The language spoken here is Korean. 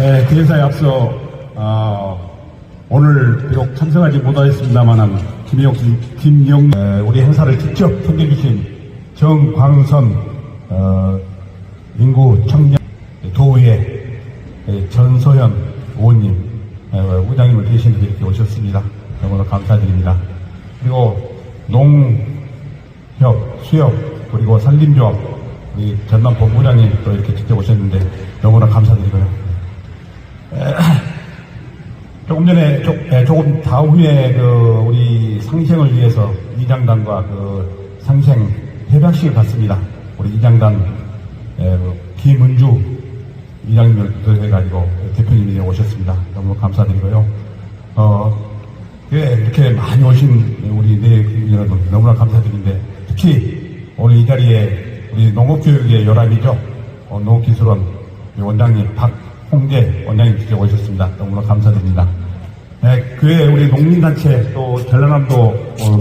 네, 그 행사에 앞서 어, 오늘 비록 참석하지 못하였습니다만 김영, 김영 에, 우리 행사를 직접 챙겨주신 정광선 어, 인구 청년 도의회 에, 전소현 의원님 에, 의장님을 대신해 이렇게 오셨습니다. 너무나 감사드립니다. 그리고 농협, 수협 그리고 산림조합 우리 전남 본부장님 또 이렇게 직접 오셨는데 너무나 감사드리고요. 에, 조금 전에 조, 에, 조금 다음 후에 그 우리 상생을 위해서 이장단과 그 상생 협약식을 갖습니다. 우리 이장단 에, 그 김은주 이장님을 비롯해가지고 대표님이 오셨습니다. 너무 감사드리고요. 어, 예, 이렇게 많이 오신 우리 내 여러분 너무나 감사드리는데 특히 오늘 이 자리에 우리 농업교육의 요람이죠. 어, 농업기술원 원장님 박 홍재 원장님 직접 오셨습니다. 너무나 감사드립니다. 네, 그외 우리 농민단체 또 전라남도 어,